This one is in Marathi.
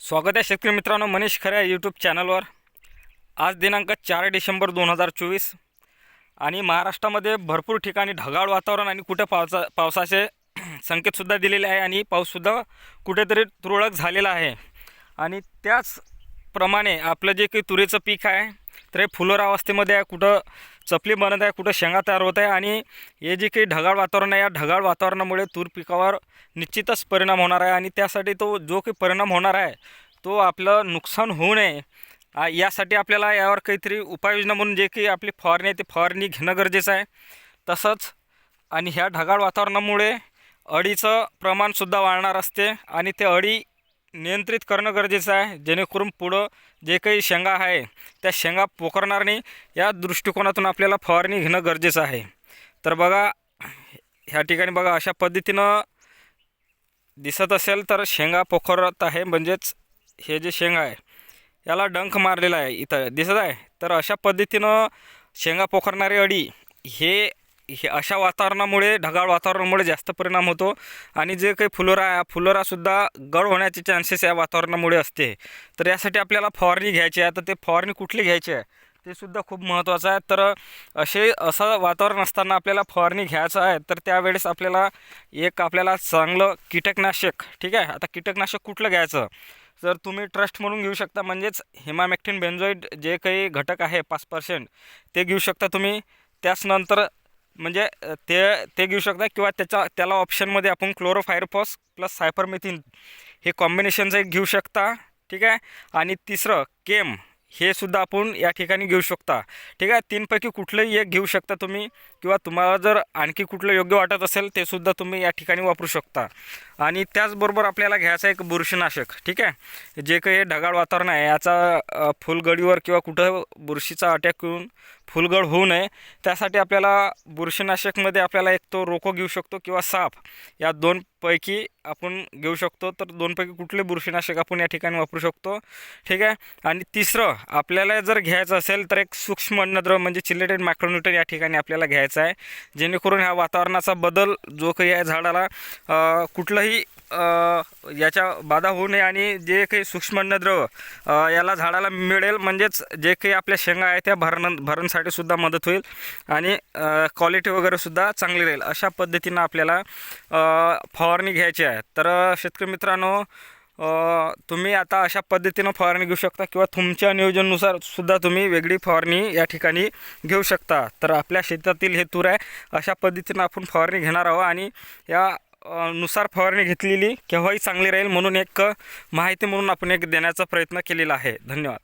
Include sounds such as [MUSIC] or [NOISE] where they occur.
स्वागत आहे शेतकरी मित्रांनो मनीष खऱ्या यूट्यूब चॅनलवर आज दिनांक चार डिसेंबर दोन हजार चोवीस आणि महाराष्ट्रामध्ये भरपूर ठिकाणी ढगाळ वातावरण आणि कुठे पावसा पावसाचे [CLEARS THROAT] संकेतसुद्धा दिलेले आहे आणि पाऊससुद्धा कुठेतरी तुरळक झालेला आहे. आणि त्याचप्रमाणे आपलं जे काही तुरीचं पीक आहे तर हे फुलोर अवस्थेमध्ये आहे कुठं चपली बनत आहे कुठं शेंगा तयार होत आहे आणि हे जे काही ढगाळ वातावरण आहे या ढगाळ वातावरणामुळे तूर पिकावर निश्चितच परिणाम होणार आहे आणि त्यासाठी तो जो काही परिणाम होणार आहे तो आपलं नुकसान होऊ नये. यासाठी आपल्याला यावर काहीतरी उपाययोजना म्हणून जे काही आपली फवारणी आहे ती फवारणी घेणं गरजेचं आहे. तसंच आणि ह्या ढगाळ वातावरणामुळे अळीचं प्रमाणसुद्धा वाढणार असते आणि ते अळी नियंत्रित करणं गरजेचं आहे. जेणेकरून पुढं जे काही शेंगा आहे त्या शेंगा पोखरणार नाही या दृष्टिकोनातून आपल्याला फवारणी घेणं गरजेचं आहे. तर बघा ह्या ठिकाणी बघा अशा पद्धतीनं दिसत असेल तर शेंगा पोखरत आहे. म्हणजेच हे जे शेंगा आहे याला डंख मारलेला आहे इथं. दिसत आहे? तर अशा पद्धतीनं शेंगा पोखरणारी अळी हे हे अशा वातावरणामुळे ढगाळ वातावरणामुळे जास्त परिणाम होतो आणि जे काही फुलोरा आहे फुलोरासुद्धा गळ होण्याचे चान्सेस या वातावरणामुळे असते. तर यासाठी आपल्याला फवारणी घ्यायची आहे. तर ते फवारणी कुठली घ्यायची आहे? ते सुद्धा खूप महत्त्वाचं आहे. तर असे असं वातावरण असताना आपल्याला फवारणी घ्यायचं आहे. तर त्यावेळेस आपल्याला एक आपल्याला चांगलं कीटकनाशक ठीक आहे? आता कीटकनाशक कुठलं घ्यायचं? जर तुम्ही ट्रस्ट म्हणून घेऊ शकता म्हणजेच हिमामॅक्टिन बेन्झॉईड जे काही घटक आहे पाच पर्सेंट ते घेऊ शकता तुम्ही. त्याचनंतर म्हणजे ते ते घेऊ शकता किंवा त्याच्या त्याला ऑप्शनमध्ये आपण क्लोरोफायरफॉस प्लस सायफरमेथिन हे कॉम्बिनेशनचं एक घेऊ शकता ठीक आहे? आणि तिसरं केम हे सुद्धा आपण या ठिकाणी घेऊ शकता. ठीक आहे? तीनपैकी कुठलंही एक घेऊ शकता तुम्ही किंवा तुम्हाला जर आणखी कुठलं योग्य वाटत असेल ते सुद्धा तुम्ही या ठिकाणी वापरू शकता. आणि त्याचबरोबर आपल्याला घ्यायचं एक बुरशीनाशक ठीक आहे? जे काही हे ढगाळ वातावरण आहे याचा फुलगडीवर किंवा कुठं बुरशीचा अटॅक येऊन फुलगड होऊ नये. त्यासाठी आपल्याला बुरशीनाशकमध्ये आपल्याला एक तो रोको घेऊ शकतो किंवा साप. या दोनपैकी आपण घेऊ शकतो. तर दोनपैकी कुठले बुरशीनाशक आपण या ठिकाणी वापरू शकतो? ठीक आहे? आणि तिसरं आपल्याला जर घ्यायचं असेल तर एक सूक्ष्म अन्नद्रव्य म्हणजे चिलेटेड मायक्रोन्यूटन या ठिकाणी आपल्याला घ्यायचं आहे. जेणेकरून ह्या वातावरणाचा बदल जो काही आहे झाडाला कुठलंही याच्या बाधा होऊ नये आणि जे काही सूक्ष्म अन्नद्रव्य याला झाडाला मिळेल म्हणजेच जे काही आपल्या शेंगा आहे त्या भरण भरणसाठी सुद्धा मदत होईल आणि क्वालिटी वगैरे सुद्धा चांगली राहील. अशा पद्धतीनं आपल्याला फवारणी घ्यायची आहे. तर शेतकरी मित्रांनो तुम्ही आता अशा पद्धतीनं फवारणी घेऊ शकता किंवा तुमच्या नियोजनानुसार सुद्धा तुम्ही वेगळी फवारणी या ठिकाणी घेऊ शकता. तर आपल्या शेतातील हे तूर आहे अशा पद्धतीनं आपण फवारणी घेणार आहोत आणि या नुसार फवारणी घेतलेली केव्हाही चांगली राहील म्हणून एक माहिती म्हणून आपण एक देण्याचा प्रयत्न केलेला आहे. धन्यवाद.